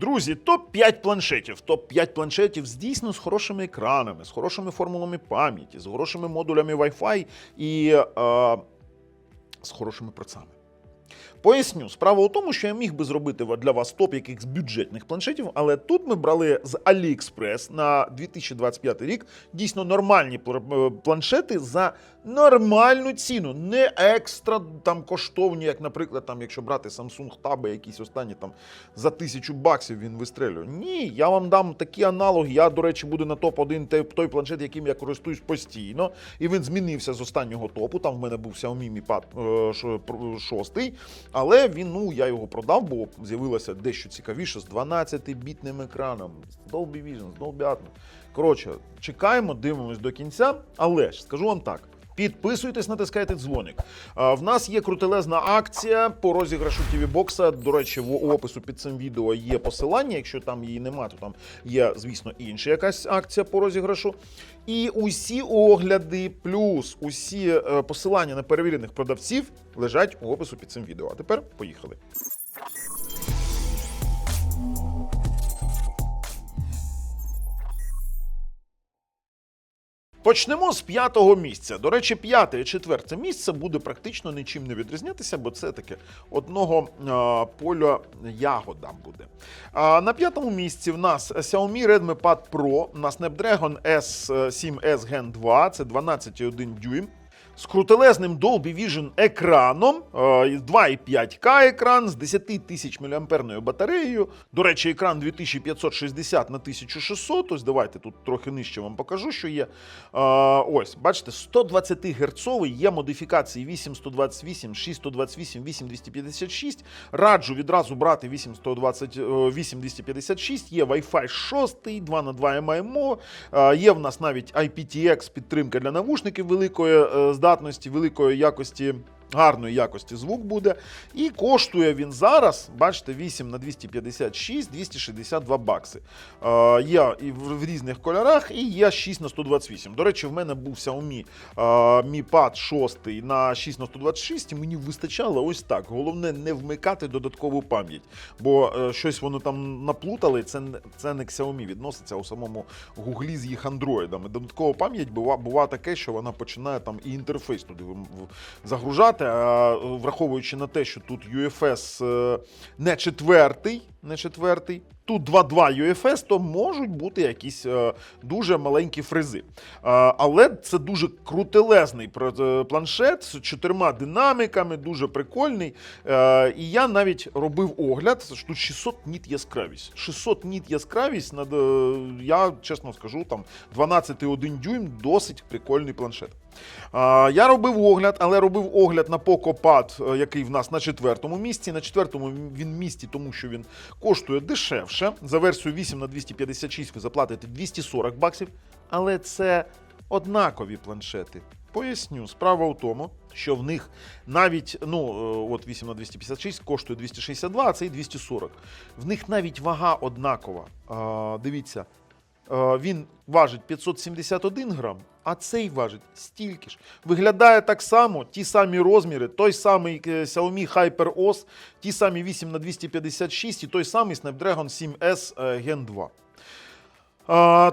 Друзі, топ-5 планшетів. Топ-5 планшетів дійсно з хорошими екранами, з хорошими формулами пам'яті, з хорошими модулями Wi-Fi і е, з хорошими процесами. Поясню, справа у тому, що я міг би зробити для вас топ якихось бюджетних планшетів, але тут ми брали з AliExpress на 2025 рік дійсно нормальні е, планшети за нормальну ціну, не екстра там коштовні, як, наприклад, там, якщо брати Samsung Tab, якісь останні там за тисячу баксів він вистрелює. Ні, я вам дам такі аналоги. Я, до речі, буду на топ-1 той планшет, яким я користуюсь постійно. І він змінився з останнього топу. Там в мене був Xiaomi Mi Pad е, ш- пр- 6. Але він, ну, я його продав, бо з'явилося дещо цікавіше з 12-бітним екраном, з Dolby Vision, з Dolby Atmos. Коротше, чекаємо, дивимось до кінця. Але ж скажу вам так. Підписуйтесь, натискайте дзвоник. А, В нас є крутелезна акція по розіграшу TV бокса. До речі, в опису під цим відео є посилання. Якщо там її нема, то там є, звісно, інша якась акція по розіграшу. І усі огляди, плюс усі е, посилання на перевірених продавців лежать у опису під цим відео. А тепер поїхали. Почнемо з п'ятого місця. До речі, п'яте і четверте місце буде практично нічим не відрізнятися, бо це таке одного е, поля ягода буде. А на п'ятому місці в нас Xiaomi Redmi Pad Pro на Snapdragon S7S Gen 2, це 12,1 дюйм. З крутелезним Dolby Vision екраном, е, 2,5К екран з 10 тисяч мАh батареєю. До речі, екран 2560 на 1600. Ось давайте тут трохи нижче вам покажу, що є. Е, Ось, бачите, 120 герцовий, є модифікації 8128, 6128, 8256. Раджу відразу брати 8120, е, 8256, є Wi-Fi 6, 2 на 2 MIMO, е, є в нас навіть IPTX підтримка для навушників великої е, здатності, великої якості. Гарної якості звук буде. І коштує він зараз, бачите, 8 на 256, 262 бакси. Е, є і в, різних кольорах, і є 6 на 128. До речі, в мене був Xiaomi е, Mi Pad 6 на 6 на 126, і мені вистачало ось так. Головне не вмикати додаткову пам'ять, бо е, щось воно там наплутали. Це, це не Xiaomi відноситься у самому Гуглі з їх андроїдами. Додаткова пам'ять бува, бува таке, що вона починає там і інтерфейс туди загружати. А е, враховуючи на те, що тут UFS е, не четвертий, не четвертий. Тут 2.2 UFS, то можуть бути якісь е, дуже маленькі фризи. Е, але це дуже крутелезний е, планшет з чотирма динаміками, дуже прикольний. Е, і я навіть робив огляд, тут 600 ніт яскравість. 600 ніт яскравість, над, е, я чесно скажу, там 12,1 дюйм досить прикольний планшет. А, Я робив огляд, але робив огляд на Poco Pad, е, який в нас на четвертому місці. На четвертому він місці, тому що він коштує дешевше. За версію 8 на 256 ви заплатите 240 баксів, але це однакові планшети. Поясню, справа у тому, що в них навіть ну е, от 8 на 256 коштує 262, а цей 240. В них навіть вага однакова. Дивіться, він важить 571 грам, а цей важить стільки ж. Виглядає так само, ті самі розміри, той самий е, Xiaomi HyperOS, ті самі 8 на 256 і той самий Snapdragon 7S е, Gen 2.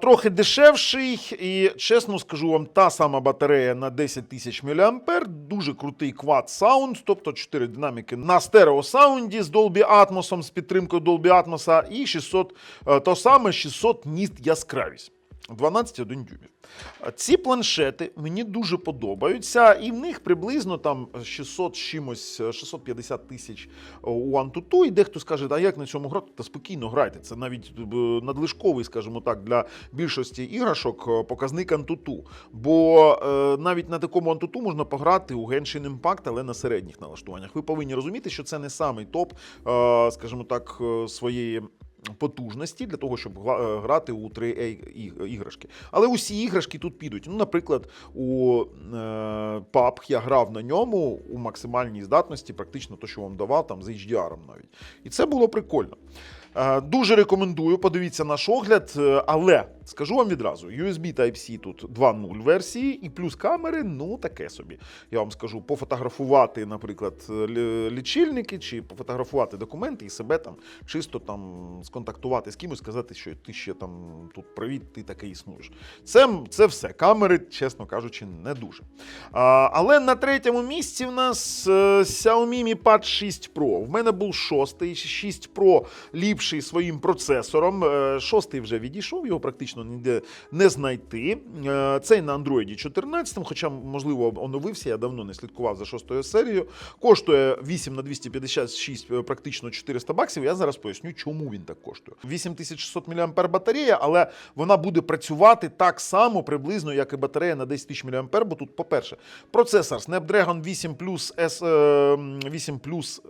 Трохи дешевший, і чесно скажу вам, та сама батарея на 10 тисяч мА, дуже крутий Quad Sound, тобто 4 динаміки на стереосаунді з Dolby Atmos, з підтримкою Dolby Atmos, і 600, е, то саме 600 ніт яскравість. 12,1 дюймів. Ці планшети мені дуже подобаються, і в них приблизно там 600 чимось, е, 650 тисяч у Antutu. І дехто скаже, а як на цьому грати? Та спокійно грайте. Це навіть е, надлишковий, скажімо так, для більшості іграшок е, показник Antutu. Бо е, навіть на такому Antutu можна пограти у Genshin Impact, але на середніх налаштуваннях. Ви повинні розуміти, що це не самий топ, е, скажімо так, е, своєї потужності для того, щоб е, грати у 3A іграшки. Але усі іграшки тут підуть. Ну, наприклад, у е, PUBG я грав на ньому у максимальній здатності, практично те, що вам давав, там з HDR навіть. І це було прикольно. Е, Дуже рекомендую, подивіться наш огляд, е, але Скажу вам відразу: USB Type-C тут 2.0 версії, і плюс камери, ну таке собі. Я вам скажу, пофотографувати, наприклад, лічильники чи пофотографувати документи і себе там чисто там сконтактувати з кимось, сказати, що ти ще там тут привіт, ти таке існуєш. Це, це все. Камери, чесно кажучи, не дуже. А, але на третьому місці в нас е, Xiaomi Mi Pad 6 Pro. В мене був шостий, 6 Pro ліпший своїм процесором. Е, Шостий вже відійшов, його практично ніде не знайти. Е, Цей на Android 14, хоча, можливо, оновився, я давно не слідкував за шостою серією. Коштує 8 на 256, е, практично 400 баксів. Я зараз поясню, чому він так коштує. 8600 мАh батарея, але вона буде працювати так само приблизно, як і батарея на 10 тисяч мАh, бо тут, по-перше, процесор Snapdragon 8 Plus S, е, 8 Plus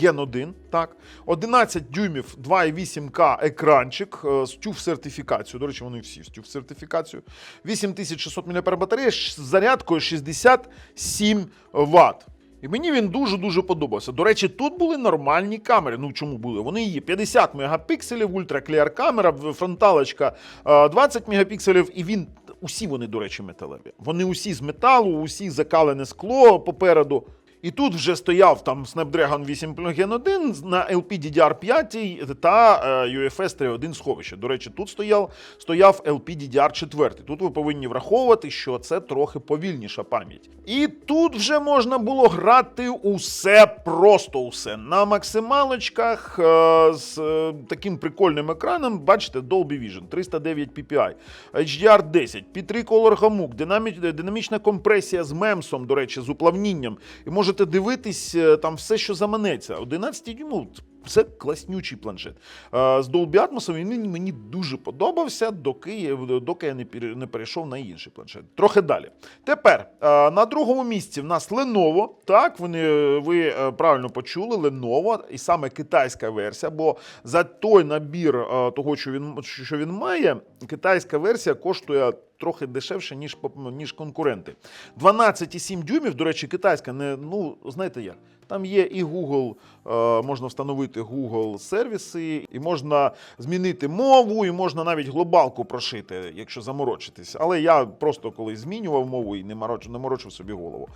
Gen 1, так, 11 дюймів 2,8К екранчик е, з TÜV сертифікацією. До речі, вони всі з TÜV сертифікацією. 8600 мАh батарея з зарядкою 67 Вт. І мені він дуже-дуже подобався. До речі, тут були нормальні камери. Ну чому були? Вони є 50 мегапікселів, ультракліар камера, фронталочка е, 20 мегапікселів, і він. Усі вони, до речі, металеві. Вони усі з металу, усі закалене скло попереду. І тут вже стояв там Snapdragon 8 Gen 1 на LPDDR5 та е, UFS 3.1 сховище. До речі, тут стояв, стояв LPDDR4. Тут ви повинні враховувати, що це трохи повільніша пам'ять. І тут вже можна було грати усе, просто усе. На максималочках е, з е, таким прикольним екраном, бачите, Dolby Vision 309 PPI, HDR10, P3 Color Gamut, динамічна компресія з мемсом, до речі, з уплавнінням. І можете дивитись е, там все, що заманеться. 11 дюймів це класнючий планшет. Е, З Dolby Atmos він мені дуже подобався, доки, я- доки я не перейшов на інший планшет. Трохи далі. Тепер е, на другому місці в нас Lenovo. Так, вони, ви правильно почули, Lenovo, і саме китайська версія, бо за той набір того, що він, що він має, китайська версія коштує. Трохи дешевше, ніж, поп- ніж конкуренти. 12,7 дюймів, до речі, китайська не ну знаєте як. Там є і Google, е, можна встановити Google сервіси, і можна змінити мову, і можна навіть глобалку прошити, якщо заморочитись. Але я просто коли змінював мову і не морочив, не морочив собі голову.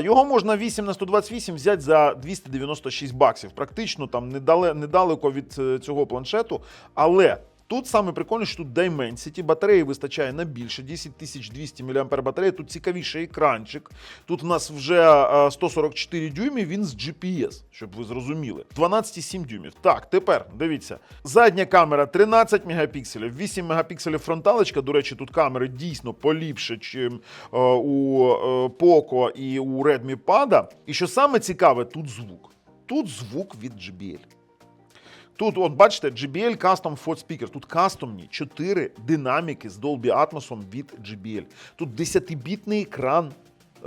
Його можна 8 на 128 взяти за 296 баксів. Практично там недале, недалеко від е, цього планшету. Але Тут саме прикольно, що тут Dimensity, батареї вистачає на більше, 10200 мАh батарея, тут цікавіший екранчик. Тут у нас вже е, 144 дюймів, він з GPS, щоб ви зрозуміли. 12,7 дюймів. Так, тепер дивіться. Задня камера 13 мегапікселів, 8 мегапікселів фронталочка. До речі, тут камери дійсно поліпше, ніж у е, Poco і у Redmi Pad. І що саме цікаве, тут звук. Тут звук від JBL. Тут, от бачите, JBL Custom Ford Speaker. Тут кастомні 4 динаміки з Dolby Atmos від JBL. Тут 10-бітний екран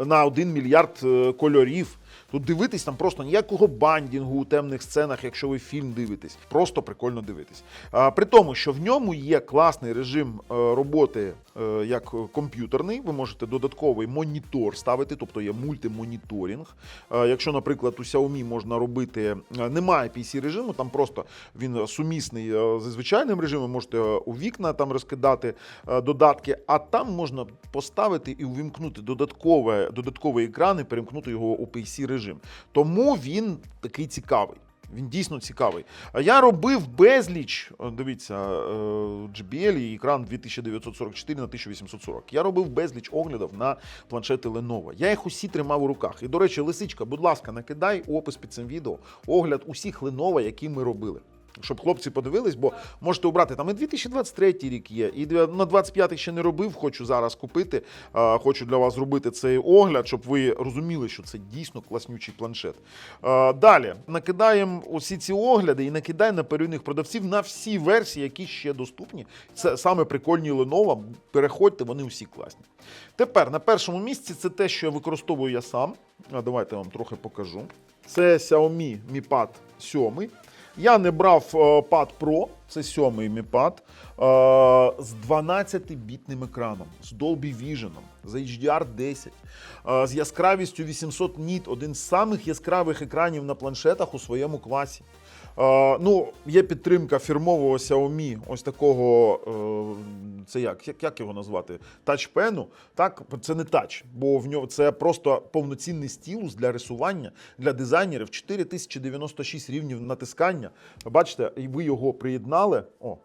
на 1 мільярд е, кольорів. Тут дивитись там просто ніякого бандінгу у темних сценах, якщо ви фільм дивитесь. Просто прикольно дивитись. А, при тому, що в ньому є класний режим е, роботи е, як комп'ютерний. Ви можете додатковий монітор ставити, тобто є мультимоніторинг. Е, якщо, наприклад, у Xiaomi можна робити, немає PC режиму, там просто він сумісний зі звичайним режимом, можете у вікна там розкидати додатки, а там можна поставити і увімкнути додаткове, додатковий екран і перемкнути його у PC режим. Тому він такий цікавий. Він дійсно цікавий. А Я робив безліч. Дивіться, е, JBL і екран 2944 на 1840. Я робив безліч оглядів на планшети Lenovo. Я їх усі тримав у руках. І, до речі, лисичка, будь ласка, накидай опис під цим відео, огляд усіх Lenovo, які ми робили. Щоб хлопці подивились, бо можете обрати там і 2023 рік є, і на 25 ще не робив. Хочу зараз купити. Хочу для вас зробити цей огляд, щоб ви розуміли, що це дійсно класнючий планшет. Далі накидаємо усі ці огляди і накидай на перевірних продавців на всі версії, які ще доступні. Це саме прикольні Lenovo. Переходьте, вони усі класні. Тепер на першому місці це те, що я використовую я сам. Давайте я вам трохи покажу. Це Xiaomi Mi Pad 7. Я не брав е, Pad Pro, це сьомий Mi Pad, е, з 12-бітним екраном, з Dolby Vision, з HDR10, е, з яскравістю 800 ніт, один з самих яскравих екранів на планшетах у своєму класі. Ну, є підтримка фірмового Xiaomi, ось такого. Е, це як, як, як його назвати? Тачпену. Так, це не тач, бо в нього це просто повноцінний стілус для рисування для дизайнерів. 4096 рівнів натискання. Бачите, і ви його приєднали. О,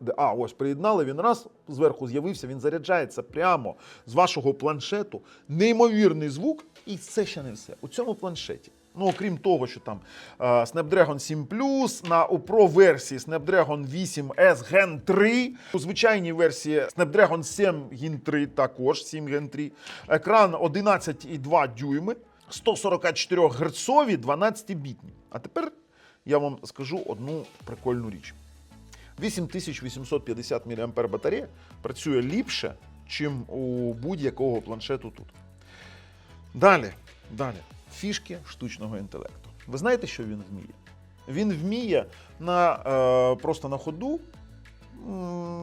де- а, ось приєднали, він раз зверху з'явився, він заряджається прямо з вашого планшету. Неймовірний звук, і це ще не все. У цьому планшеті. Ну, окрім того, що там е, Snapdragon 7 Plus, на Pro версії Snapdragon 8 S Gen 3, у звичайній версії Snapdragon 7 Gen 3 також 7 Gen 3, екран 11,2 дюйми, 144 герцові, 12-бітні. А тепер я вам скажу одну прикольну річ. 8850 мАh батарея працює ліпше, чим у будь-якого планшету тут. Далі, далі. Фішки штучного інтелекту. Ви знаєте, що він вміє? Він вміє на, е, просто на ходу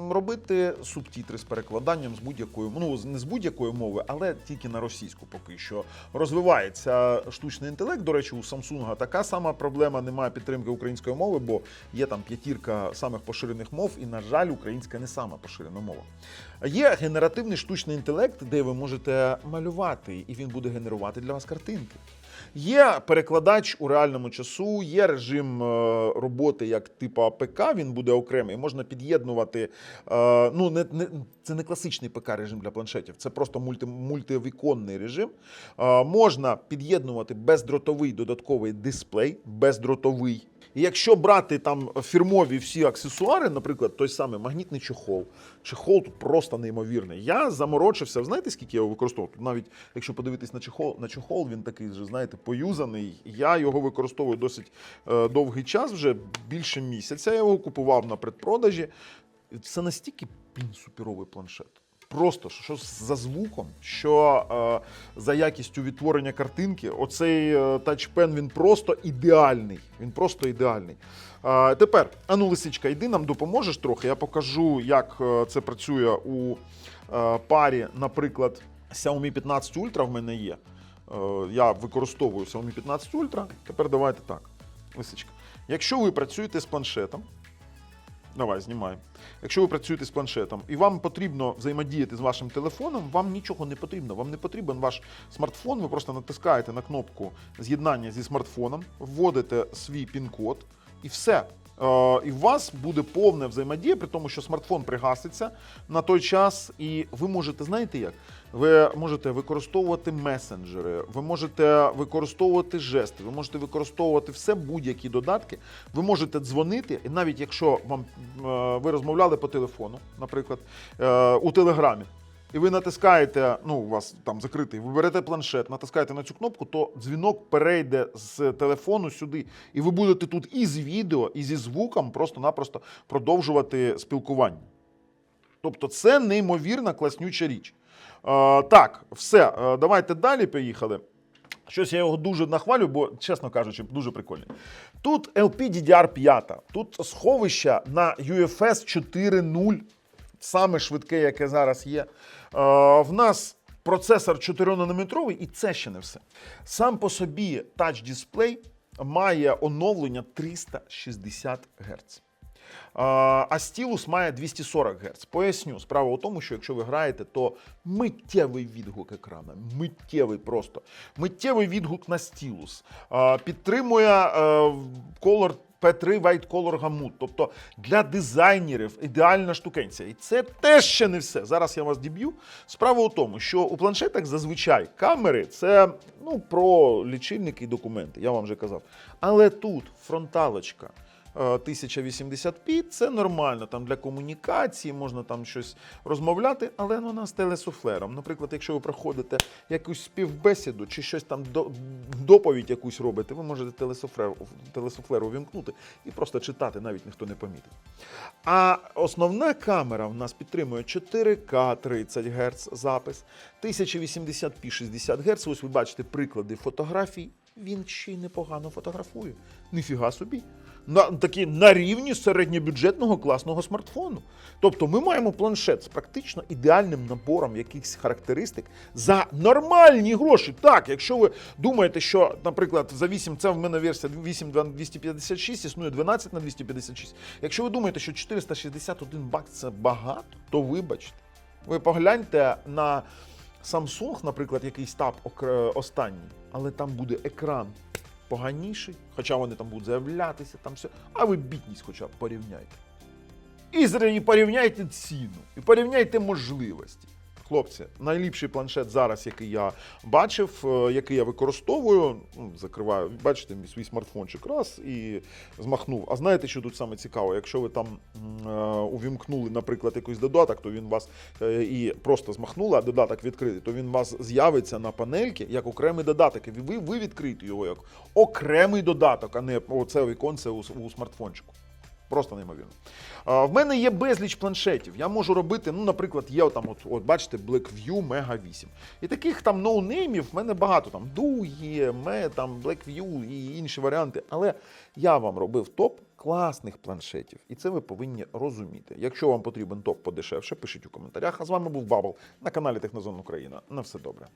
робити субтітри з перекладанням з будь-якої ну не з будь-якої мови, але тільки на російську поки що. Розвивається штучний інтелект. До речі, у Samsung така сама проблема. Немає підтримки української мови, бо є там п'ятірка самих поширених мов, і, на жаль, українська не сама поширена мова. Є генеративний штучний інтелект, де ви можете малювати, і він буде генерувати для вас картинки. Є перекладач у реальному часу, є режим е, роботи як типу АПК, він буде окремий. Можна під'єднувати. е, Ну, не, не, це не класичний ПК режим для планшетів, це просто мульти, мультивіконний режим. Е, Можна під'єднувати бездротовий додатковий дисплей, бездротовий. Якщо брати там фірмові всі аксесуари, наприклад, той самий магнітний чохол, чехол тут просто неймовірний. Я заморочився. Знаєте, скільки я його використовував? Тут навіть якщо подивитись на чехол, на чохол, він такий вже, знаєте, поюзаний. Я його використовую досить е, довгий час, вже більше місяця. Я його купував на предпродажі. Це настільки блін, суперовий планшет. Просто що за звуком, що е, за якістю відтворення картинки, оцей е, тачпен він просто ідеальний. Він просто ідеальний. Е, тепер, ану, лисичка, йди нам допоможеш трохи. Я покажу, як е, це працює у е, парі, наприклад, Xiaomi 15 Ultra в мене є. Е, я використовую Xiaomi 15 Ultra. Тепер давайте так. Лисичка. Якщо ви працюєте з планшетом, Давай, знімай. Якщо ви працюєте з планшетом і вам потрібно взаємодіяти з вашим телефоном, вам нічого не потрібно. Вам не потрібен ваш смартфон. Ви просто натискаєте на кнопку з'єднання зі смартфоном, вводите свій пін-код і все. Е, І у вас буде повне взаємодія, при тому, що смартфон пригаситься на той час, і ви можете, знаєте як? Ви можете використовувати месенджери, ви можете використовувати жести, ви можете використовувати все будь-які додатки. Ви можете дзвонити, і навіть якщо вам е, ви розмовляли по телефону, наприклад, е, у телеграмі. І ви натискаєте, ну у вас там закритий, ви берете планшет, натискаєте на цю кнопку, то дзвінок перейде з телефону сюди, і ви будете тут і з відео, і зі звуком просто-напросто продовжувати спілкування. Тобто це неймовірна класнюча річ. Е, так, все, е, давайте далі поїхали. Щось я його дуже нахвалю, бо, чесно кажучи, дуже прикольний. Тут LPDDR5, тут сховище на UFS 4.0, саме швидке, яке зараз є. Е, в нас процесор 4-нанометровий, і це ще не все. Сам по собі тач-дисплей має оновлення 360 Гц. А стілус має 240 Гц. Поясню, справа у тому, що якщо ви граєте, то миттєвий відгук екрана, миттєвий просто. Миттєвий відгук на стілус. Підтримує е, Color P3 White Color Gamut. Тобто для дизайнерів ідеальна штукенція. І це теж ще не все. Зараз я вас діб'ю. Справа у тому, що у планшетах зазвичай камери це ну, про лічильники і документи, я вам вже казав. Але тут фронталочка. Е, 1080p це нормально там для комунікації, можна там щось розмовляти, але вона з телесуфлером. Наприклад, якщо ви проходите якусь співбесіду чи щось там до, доповідь якусь робите, ви можете телесуфлер, телесуфлер увімкнути і просто читати, навіть ніхто не помітить. А основна камера в нас підтримує 4К 30 Гц запис, 1080p 60 Гц. Ось ви бачите приклади фотографій. Він ще й непогано фотографує. Ніфіга собі. На такі на рівні середньобюджетного класного смартфону. Тобто ми маємо планшет з практично ідеальним набором якихось характеристик за нормальні гроші. Так, якщо ви думаєте, що, наприклад, за 8, це в мене версія 8 256, існує 12 на 256. Якщо ви думаєте, що 461 бакс це багато, то вибачте. Ви погляньте на Samsung, наприклад, якийсь таб останній, але там буде екран поганіший, хоча вони там будуть заявлятися, там все. А ви бідність хоча б порівняйте. І порівняйте ціну, і порівняйте можливості. Хлопці, найліпший планшет зараз, який я бачив, е, який я використовую, ну, закриваю, бачите, мій свій смартфончик раз і змахнув. А знаєте, що тут саме цікаво? Якщо ви там е, увімкнули, наприклад, якийсь додаток, то він вас е, і просто змахнули, а додаток відкритий, то він у вас з'явиться на панельці як окремий додаток. Ви, ви відкриєте його як окремий додаток, а не оце віконце у, у смартфончику. Просто неймовірно. В мене є безліч планшетів. Я можу робити, ну, наприклад, є там, от, от бачите, Blackview Mega 8. І таких там ноунеймів в мене багато. Там Du є, Me, там Blackview і інші варіанти. Але я вам робив топ класних планшетів. І це ви повинні розуміти. Якщо вам потрібен топ подешевше, пишіть у коментарях. А з вами був Бабл на каналі Технозон Україна. На все добре.